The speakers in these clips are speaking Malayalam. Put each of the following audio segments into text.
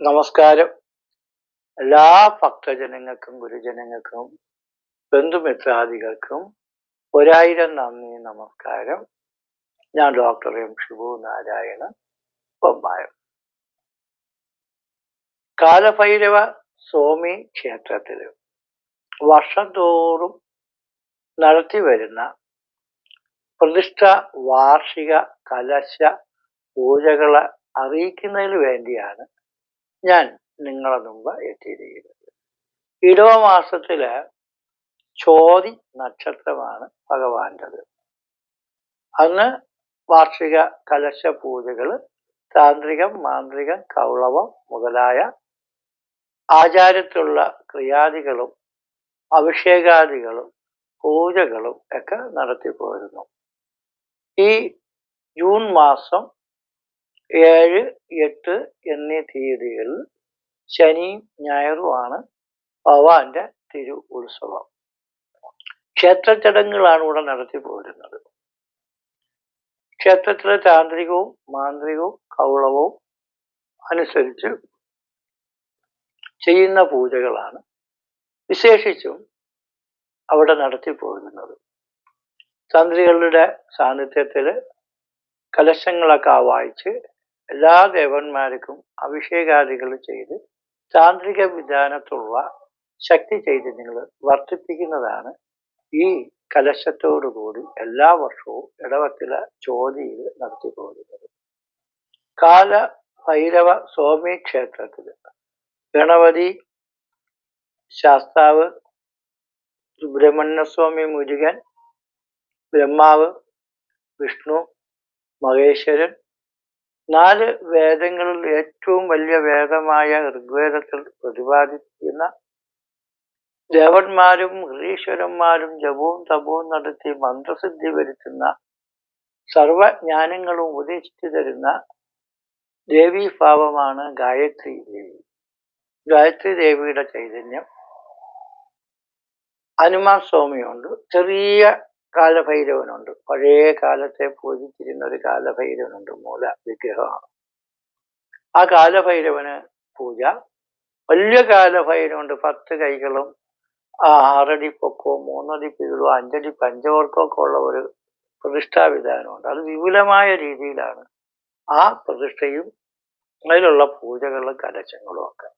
നമസ്കാരം. എല്ലാ ഭക്തജനങ്ങൾക്കും ഗുരുജനങ്ങൾക്കും ബന്ധുമിത്രാദികൾക്കും ഒരായിരം നന്ദി നമസ്കാരം. ഞാൻ ഡോക്ടർ എം ഷിബു നാരായണൻ ബൊമ്മായം കാലഭൈരവ സ്വാമി ക്ഷേത്രത്തിൽ വർഷം തോറും നടത്തി വരുന്ന പ്രതിഷ്ഠ വാർഷിക കലശ പൂജകളെ അറിയിക്കുന്നതിന് വേണ്ടിയാണ് ഞാൻ നിങ്ങളെ മുമ്പ് എത്തിയിരിക്കുന്നത് ഇടവ മാസത്തിൽ ചോതി നക്ഷത്രമാണ് ഭഗവാന്റത്. അന്ന് വാർഷിക കലശ പൂജകൾ താന്ത്രികം മാന്ത്രികം കൗളവം മുതലായ ആചാരത്തിലുള്ള ക്രിയാദികളും അഭിഷേകാദികളും പൂജകളും ഒക്കെ നടത്തിപ്പോരുന്നു. ഈ ജൂൺ മാസം ഏഴ് എട്ട് എന്നീ തീയതികളിൽ ശനിയും ഞായറുമാണ് ഭഗവാന്റെ തിരു ഉത്സവം ക്ഷേത്ര ചടങ്ങുകളാണ് ഇവിടെ നടത്തി പോരുന്നത്. ക്ഷേത്രത്തിലെ താന്ത്രികവും മാന്ത്രികവും കൗളവും അനുസരിച്ച് ചെയ്യുന്ന പൂജകളാണ് വിശേഷിച്ചും അവിടെ നടത്തി പോരുന്നത്. തന്ത്രികളുടെ സാന്നിധ്യത്തിൽ കലശങ്ങളൊക്കെ വായിച്ച് എല്ലാ ദേവന്മാർക്കും അഭിഷേകാദികൾ ചെയ്ത് താന്ത്രിക വിധാനത്തുള്ള ശക്തി ചൈതന്യങ്ങൾ വർദ്ധിപ്പിക്കുന്നതാണ് ഈ കലശത്തോടുകൂടി എല്ലാ വർഷവും ഇടവത്തില ചോതിയിൽ നടത്തി പോകുന്നത് കാല ഭൈരവ സ്വാമി ക്ഷേത്രത്തിൽ ഗണപതി ശാസ്താവ് സുബ്രഹ്മണ്യസ്വാമി മുരുകൻ ബ്രഹ്മാവ് വിഷ്ണു മഹേശ്വരൻ നാല് വേദങ്ങളിൽ ഏറ്റവും വലിയ വേദമായ ഋഗ്വേദത്തിൽ പ്രതിപാദിക്കുന്ന ദേവന്മാരും ഋഷീശ്വരന്മാരും ജപവും തപവും നടത്തി മന്ത്രസിദ്ധി വരുത്തുന്ന സർവജ്ഞാനങ്ങളും ഉപദേശിച്ചു തരുന്ന ദേവീഭാവമാണ് ഗായത്രി ദേവി. ഗായത്രി ദേവിയുടെ ചൈതന്യം ഹനുമാൻ സ്വാമിയുണ്ട്. ചെറിയ കാലഭൈരവനുണ്ട്. പഴയ കാലത്തെ പൂജിച്ചിരുന്ന ഒരു കാലഭൈരവനുണ്ട് മൂല വിഗ്രഹമാണ്. ആ കാലഭൈരവന് പൂജ. വലിയ കാലഭൈരവുണ്ട് പത്ത് കൈകളും ആറടി പൊക്കവും മൂന്നടി പിഴുവോ അഞ്ചടി പഞ്ചവർക്കമൊക്കെ ഉള്ള ഒരു പ്രതിഷ്ഠാവിധാനമുണ്ട്. അത് വിപുലമായ രീതിയിലാണ് ആ പ്രതിഷ്ഠയും അതിലുള്ള പൂജകളും കലശങ്ങളും ഒക്കെ.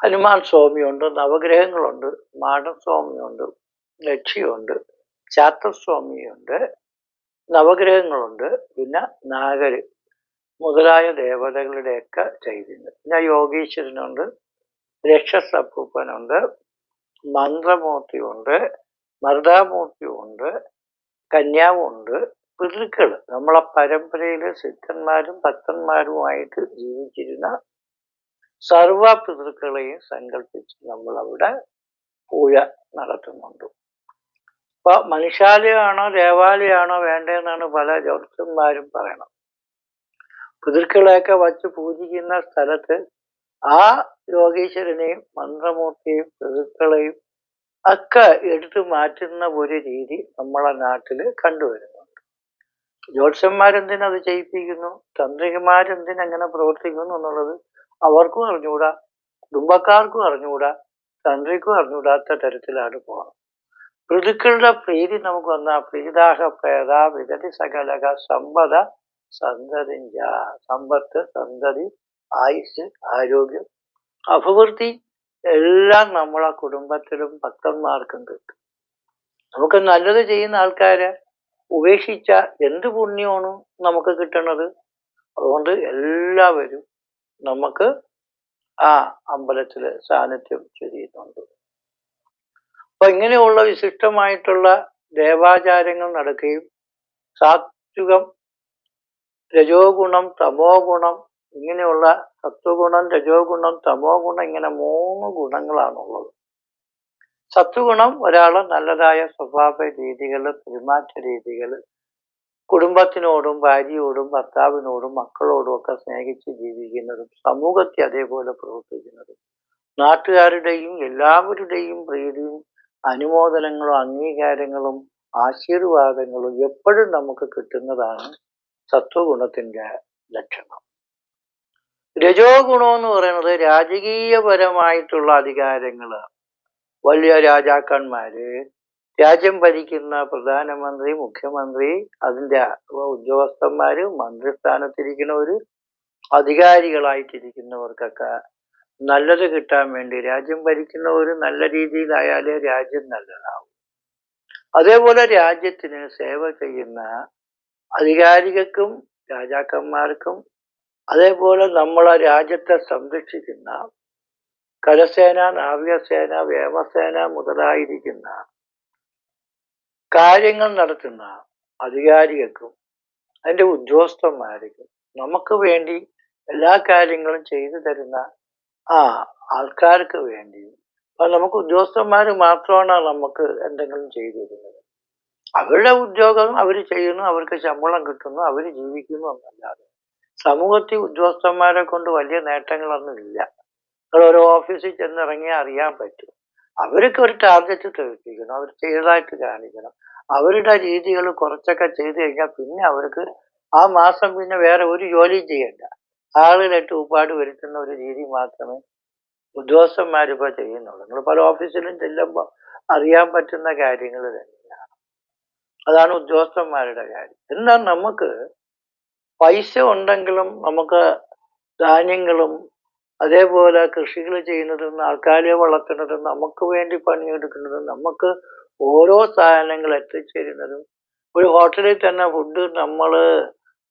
ഹനുമാൻ സ്വാമിയുണ്ട് നവഗ്രഹങ്ങളുണ്ട് മാടൻ സ്വാമിയുണ്ട് ലക്ഷ്യമുണ്ട് ചാത്തസ്വാമിയുണ്ട് നവഗ്രഹങ്ങളുണ്ട് പിന്നെ നാഗര് മുതലായ ദേവതകളുടെയൊക്കെ ചൈതന്യം. പിന്നെ യോഗീശ്വരനുണ്ട് രക്ഷസപ്പൂപ്പനുണ്ട് മന്ത്രമൂർത്തിയുണ്ട് മർദ്ദാമൂർത്തിയുണ്ട് കന്യാവുണ്ട് പിതൃക്കൾ നമ്മളെ പരമ്പരയിലെ സിദ്ധന്മാരും ഭക്തന്മാരുമായിട്ട് ജീവിച്ചിരുന്ന സർവ പിതൃക്കളെയും സങ്കല്പിച്ച് നമ്മളവിടെ പൂജ നടത്തുന്നുണ്ട്. അപ്പൊ മനുഷ്യാലയമാണോ ദേവാലയമാണോ വേണ്ടതെന്നാണ് പല ജ്യോത്സ്യന്മാരും പറയണം പിതൃക്കളെയൊക്കെ വച്ച് പൂജിക്കുന്ന സ്ഥലത്ത് ആ യോഗീശ്വരനെയും മന്ത്രമൂർത്തിയെയും പിതൃക്കളെയും ഒക്കെ എടുത്തു മാറ്റുന്ന ഒരു രീതി നമ്മളെ നാട്ടിൽ കണ്ടുവരുന്നുണ്ട്. ജ്യോത്സ്യന്മാരെന്തിനത് ചെയ്യിപ്പിക്കുന്നു? തന്ത്രികമാരെന്തിനങ്ങനെ പ്രവർത്തിക്കുന്നു എന്നുള്ളത് അവർക്കും അറിഞ്ഞുകൂടാ കുടുംബക്കാർക്കും അറിഞ്ഞുകൂടാ തന്ത്രിക്കും അറിഞ്ഞുകൂടാത്ത തരത്തിലാണ് പോകണം ഋതുക്കളുടെ പ്രീതി നമുക്ക് വന്ന പ്രീതാഹ പ്രേത വിഗതി സകലക സമ്പദ സന്തതിഞ്ച. സമ്പത്ത് സന്തതി ആയുസ് ആരോഗ്യം അഭിവൃദ്ധി എല്ലാം നമ്മളെ കുടുംബത്തിലും ഭക്തന്മാർക്കും കിട്ടും. നമുക്ക് നല്ലത് ചെയ്യുന്ന ആൾക്കാരെ ഉപേക്ഷിച്ച എന്ത് പുണ്യമാണ് നമുക്ക് കിട്ടണത്? അതുകൊണ്ട് എല്ലാവരും നമുക്ക് ആ അമ്പലത്തിൽ സാന്നിധ്യം ചെയ്യുന്നുണ്ട് അപ്പൊ ഇങ്ങനെയുള്ള വിശിഷ്ടമായിട്ടുള്ള ദേവാചാരങ്ങൾ നടക്കുകയും സാത്വികം രജോ ഗുണം തമോ ഗുണം ഇങ്ങനെയുള്ള സത്വഗുണം രജോ ഗുണം തമോ ഗുണം ഇങ്ങനെ മൂന്ന് ഗുണങ്ങളാണുള്ളത്. സത്വഗുണം ഒരാൾ നല്ലതായ സ്വഭാവ രീതികൾ പെരുമാറ്റ രീതികൾ കുടുംബത്തിനോടും ഭാര്യയോടും ഭർത്താവിനോടും മക്കളോടും ഒക്കെ സ്നേഹിച്ച് ജീവിക്കുന്നതും സമൂഹത്തെ അതേപോലെ പ്രവർത്തിക്കുന്നതും നാട്ടുകാരുടെയും എല്ലാവരുടെയും പ്രീതിയും അനുമോദനങ്ങളും അംഗീകാരങ്ങളും ആശീർവാദങ്ങളും എപ്പോഴും നമുക്ക് കിട്ടുന്നതാണ് സത്വഗുണത്തിന്റെ ലക്ഷണം. രജോ ഗുണം എന്ന് പറയുന്നത് രാജകീയപരമായിട്ടുള്ള അധികാരങ്ങൾ. വലിയ രാജാക്കന്മാര് രാജ്യം ഭരിക്കുന്ന പ്രധാനമന്ത്രി മുഖ്യമന്ത്രി അതിന്റെ ഉദ്യോഗസ്ഥന്മാര് മന്ത്രിസ്ഥാനത്തിരിക്കുന്നവര് അധികാരികളായിട്ടിരിക്കുന്നവർക്കൊക്കെ നല്ലത് കിട്ടാൻ വേണ്ടി രാജ്യം ഭരിക്കുന്നവർ നല്ല രീതിയിലായാലേ രാജ്യം നല്ലതാവും. അതേപോലെ രാജ്യത്തിന് സേവ ചെയ്യുന്ന അധികാരികൾക്കും രാജാക്കന്മാർക്കും അതേപോലെ നമ്മളെ രാജ്യത്തെ സംരക്ഷിക്കുന്ന കരസേന നാവികസേന വ്യോമസേന മുതലായിരിക്കുന്ന കാര്യങ്ങൾ നടത്തുന്ന അധികാരികൾക്കും അതിന്റെ ഉദ്യോഗസ്ഥന്മാർക്കും നമുക്ക് വേണ്ടി എല്ലാ കാര്യങ്ങളും ചെയ്തു തരുന്ന ആ ആൾക്കാർക്ക് വേണ്ടിയും അപ്പൊ നമുക്ക് ഉദ്യോഗസ്ഥന്മാർ മാത്രമാണ് നമുക്ക് എന്തെങ്കിലും ചെയ്തു തരുന്നത് അവരുടെ ഉദ്യോഗം അവർ ചെയ്യുന്നു അവർക്ക് ശമ്പളം കിട്ടുന്നു അവർ ജീവിക്കുന്നു എന്നല്ലാതെ. സമൂഹത്തിൽ ഉദ്യോഗസ്ഥന്മാരെ കൊണ്ട് വലിയ നേട്ടങ്ങളൊന്നും ഇല്ല. നിങ്ങളൊരു ഓഫീസിൽ ചെന്നിറങ്ങിയാൽ അറിയാൻ പറ്റും. അവർക്ക് ഒരു ടാർഗറ്റ് തെളിപ്പിക്കണം അവർ ചെയ്തതായിട്ട് കാണിക്കണം. അവരുടെ രീതികൾ കുറച്ചൊക്കെ ചെയ്തു കഴിഞ്ഞാൽ പിന്നെ അവർക്ക് ആ മാസം പിന്നെ വേറെ ഒരു ജോലിയും ചെയ്യണ്ട. ആളുകളിട്ട് ഉപ്പാട് വരുത്തുന്ന ഒരു രീതി മാത്രമേ ഉദ്യോഗസ്ഥന്മാരിപ്പോ ചെയ്യുന്നുള്ളൂ. നിങ്ങൾ പല ഓഫീസിലും ചെല്ലുമ്പോൾ അറിയാൻ പറ്റുന്ന കാര്യങ്ങൾ തന്നെയാണ് അതാണ് ഉദ്യോഗസ്ഥന്മാരുടെ കാര്യം. എന്നാൽ നമുക്ക് പൈസ ഉണ്ടെങ്കിലും നമുക്ക് ധാന്യങ്ങളും അതേപോലെ കൃഷികൾ ചെയ്യുന്നതും ആൾക്കാരെ വളർത്തുന്നതും നമുക്ക് വേണ്ടി പണിയെടുക്കുന്നതും നമുക്ക് ഓരോ സാധനങ്ങൾ എത്തിച്ചേരുന്നതും ഒരു ഹോട്ടലിൽ തന്നെ ഫുഡ് നമ്മൾ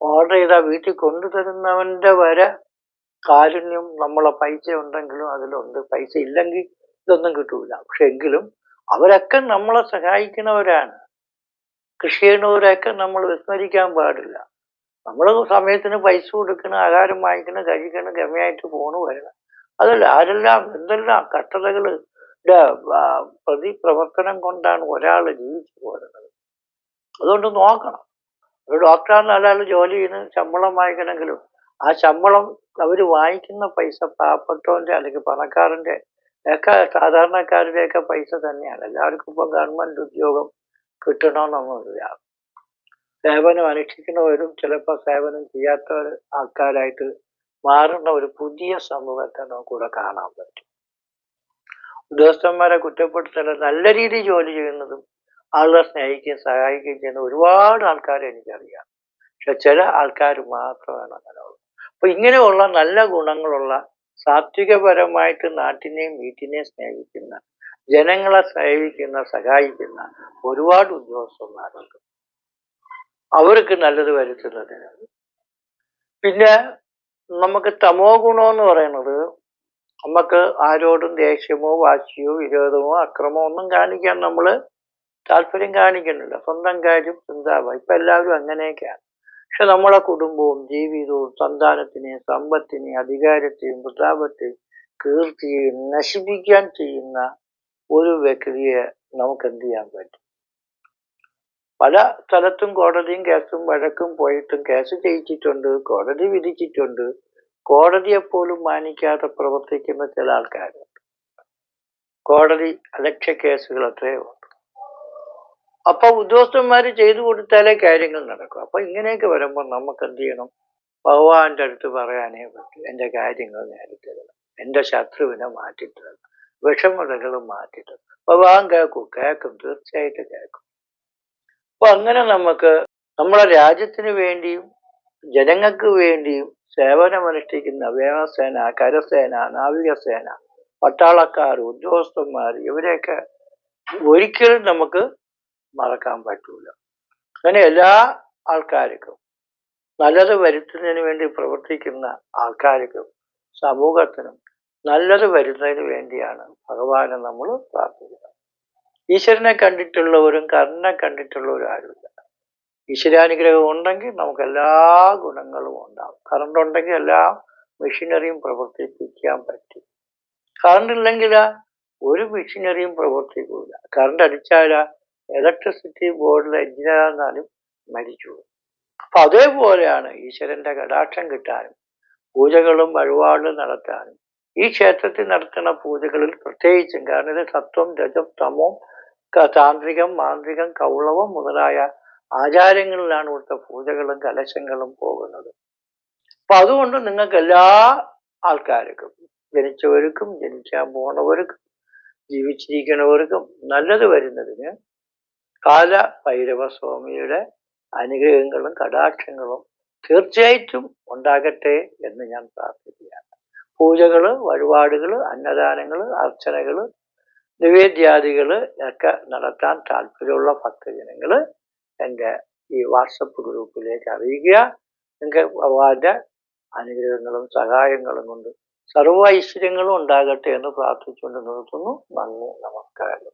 ഓർഡർ ചെയ്താൽ വീട്ടിൽ കൊണ്ടുതരുന്നവന്റെ വരെ കാരുണ്യം നമ്മളെ പൈസ ഉണ്ടെങ്കിലും അതിലുണ്ട്. പൈസ ഇല്ലെങ്കിൽ ഇതൊന്നും കിട്ടൂല. പക്ഷെ എങ്കിലും അവരൊക്കെ നമ്മളെ സഹായിക്കുന്നവരാണ്. കൃഷി ചെയ്യുന്നവരൊക്കെ നമ്മൾ വിസ്മരിക്കാൻ പാടില്ല. നമ്മൾ സമയത്തിന് പൈസ കൊടുക്കണം ആഹാരം വാങ്ങിക്കണം കഴിക്കണം ഗമയായിട്ട് പോണു വരണം. അതല്ല ആരെല്ലാം എന്തെല്ലാം കട്ടതകൾ പ്രതി പ്രവർത്തനം കൊണ്ടാണ് ഒരാൾ ജീവിച്ചു പോരുന്നത്. അതുകൊണ്ട് നോക്കണം. ഒരു ഡോക്ടറാണ് ഒരാൾ ജോലി ചെയ്യുന്ന ശമ്പളം വാങ്ങിക്കണമെങ്കിലും. ആ ശമ്പളം അവർ വാങ്ങിക്കുന്ന പൈസ പാവപ്പെട്ടവന്റെ അല്ലെങ്കിൽ പണക്കാരന്റെ ഒക്കെ സാധാരണക്കാരുടെയൊക്കെ പൈസ തന്നെയാണ്. എല്ലാവർക്കും ഇപ്പം ഗവൺമെന്റ് ഉദ്യോഗം കിട്ടണമെന്നൊന്നുമില്ല സേവനം അനുഷ്ഠിക്കുന്നവരും ചിലപ്പോൾ സേവനം ചെയ്യാത്ത ആൾക്കാരായിട്ട് മാറുന്ന ഒരു പുതിയ സമൂഹത്തെ നമുക്കിവിടെ കാണാൻ പറ്റും. ഉദ്യോഗസ്ഥന്മാരെ കുറ്റപ്പെടുത്തല നല്ല രീതിയിൽ ജോലി ചെയ്യുന്നതും ആളുകളെ സ്നേഹിക്കുകയും സഹായിക്കുകയും ചെയ്യുന്ന ഒരുപാട് ആൾക്കാരെ എനിക്കറിയാം. പക്ഷെ ചില ആൾക്കാർ മാത്രമാണ് അങ്ങനെയുള്ളത് അപ്പൊ ഇങ്ങനെയുള്ള നല്ല ഗുണങ്ങളുള്ള സാത്വികപരമായിട്ട് നാട്ടിനെയും വീട്ടിനെയും സ്നേഹിക്കുന്ന ജനങ്ങളെ സേവിക്കുന്ന സഹായിക്കുന്ന ഒരുപാട് ഉദ്യോഗസ്ഥന്മാരുണ്ട്. അവർക്ക് നല്ലത് വരുത്തുന്നതിന്. പിന്നെ നമുക്ക് തമോ ഗുണം എന്ന് പറയുന്നത് നമുക്ക് ആരോടും ദേഷ്യമോ വാശിയോ വിരോധമോ അക്രമോ ഒന്നും കാണിക്കാൻ നമ്മൾ താല്പര്യം കാണിക്കുന്നില്ല സ്വന്തം കാര്യം ചിന്താവാ. ഇപ്പൊ എല്ലാവരും അങ്ങനെയൊക്കെയാണ്. പക്ഷെ നമ്മളെ കുടുംബവും ജീവിതവും സന്താനത്തിനെയും സമ്പത്തിനെയും അധികാരത്തെയും പ്രതാപത്തെയും കീർത്തിയെയും നശിപ്പിക്കാൻ ചെയ്യുന്ന ഒരു വ്യക്തിയെ നമുക്ക് എന്ത് ചെയ്യാൻ പറ്റും? പല സ്ഥലത്തും കോടതിയും കേസും വഴക്കും പോയിട്ടും കേസ് ജയിച്ചിട്ടുണ്ട് കോടതി വിധിച്ചിട്ടുണ്ട്. കോടതിയെ പോലും മാനിക്കാതെ പ്രവർത്തിക്കുന്ന ചില ആൾക്കാരുണ്ട്. കോടതി അലക്ഷ്യ കേസുകൾ ഉണ്ട് അപ്പൊ ഉദ്യോഗസ്ഥന്മാർ ചെയ്തു കൊടുത്താലേ കാര്യങ്ങൾ നടക്കും. അപ്പൊ ഇങ്ങനെയൊക്കെ വരുമ്പോൾ നമുക്ക് എന്ത് ചെയ്യണം ഭഗവാന്റെ അടുത്ത് പറയാനേ പറ്റൂ. എന്റെ കാര്യങ്ങൾ നേരിട്ട് തരണം എന്റെ ശത്രുവിനെ മാറ്റിത്തരണം വിഷമതകൾ മാറ്റിത്തരണം ഭഗവാൻ കേൾക്കും. കേൾക്കും. തീർച്ചയായിട്ടും കേൾക്കും. അപ്പൊ അങ്ങനെ നമുക്ക് നമ്മുടെ രാജ്യത്തിന് വേണ്ടിയും ജനങ്ങൾക്ക് വേണ്ടിയും സേവനമനുഷ്ഠിക്കുന്ന വ്യോമസേന കരസേന നാവികസേന പട്ടാളക്കാർ ഉദ്യോഗസ്ഥന്മാർ ഇവരെയൊക്കെ ഒരിക്കലും നമുക്ക് മറക്കാൻ പറ്റൂല. അങ്ങനെ എല്ലാ ആൾക്കാർക്കും നല്ലത് വരുത്തുന്നതിന് വേണ്ടി പ്രവർത്തിക്കുന്ന ആൾക്കാർക്കും സമൂഹത്തിനും നല്ലത് വരുന്നതിന് വേണ്ടിയാണ് ഭഗവാനെ നമ്മൾ പ്രാർത്ഥിക്കുന്നത്. ഈശ്വരനെ കണ്ടിട്ടുള്ളവരും കർണനെ കണ്ടിട്ടുള്ളവരും ആരുമില്ല. ഈശ്വരാനുഗ്രഹം ഉണ്ടെങ്കിൽ നമുക്ക് എല്ലാ ഗുണങ്ങളും ഉണ്ടാവും. കറണ്ട് ഉണ്ടെങ്കിൽ എല്ലാ മെഷീനറിയും പ്രവർത്തിപ്പിക്കാൻ പറ്റും. കറണ്ട് ഇല്ലെങ്കിൽ ഒരു മെഷീനറിയും പ്രവർത്തിക്കൂല. കറണ്ട് അടിച്ചാൽ ഇലക്ട്രിസിറ്റി ബോർഡിലെ എഞ്ചിനീയറാകാനും മരിച്ചു അപ്പൊ അതേപോലെയാണ് ഈശ്വരന്റെ കടാക്ഷം കിട്ടാനും പൂജകളും വഴിപാടും നടത്താനും. ഈ ക്ഷേത്രത്തിൽ നടത്തുന്ന പൂജകളിൽ പ്രത്യേകിച്ചും കാരണം ഇത് സത്വം രജം തമോ താന്ത്രികം മാന്ത്രികം കൗളവം മുതലായ ആചാരങ്ങളിലാണ് ഇവിടുത്തെ പൂജകളും കലശങ്ങളും പോകുന്നത്. അപ്പൊ അതുകൊണ്ട് നിങ്ങൾക്ക് എല്ലാ ആൾക്കാർക്കും ജനിച്ചവർക്കും ജനിക്കാൻ പോണവർക്കും ജീവിച്ചിരിക്കുന്നവർക്കും നല്ലത് വരുന്നതിന് കാല ഭൈരവ സ്വാമിയുടെ അനുഗ്രഹങ്ങളും കടാക്ഷങ്ങളും തീർച്ചയായിട്ടും ഉണ്ടാകട്ടെ എന്ന് ഞാൻ പ്രാർത്ഥിക്കുകയാണ്. പൂജകൾ വഴിപാടുകൾ അന്നദാനങ്ങൾ അർച്ചനകൾ നിവേദ്യാദികൾ ഒക്കെ നടത്താൻ താല്പര്യമുള്ള ഭക്തജനങ്ങൾ എന്റെ ഈ വാട്സപ്പ് ഗ്രൂപ്പിലേക്ക് അറിയിക്കുക. നിങ്ങൾക്ക് ഭഗവാന്റെ അനുഗ്രഹങ്ങളും സഹായങ്ങളും കൊണ്ട് സർവ ഐശ്വര്യങ്ങളും ഉണ്ടാകട്ടെ എന്ന് പ്രാർത്ഥിച്ചുകൊണ്ട് നിർത്തുന്നു. നന്ദി നമസ്കാരം.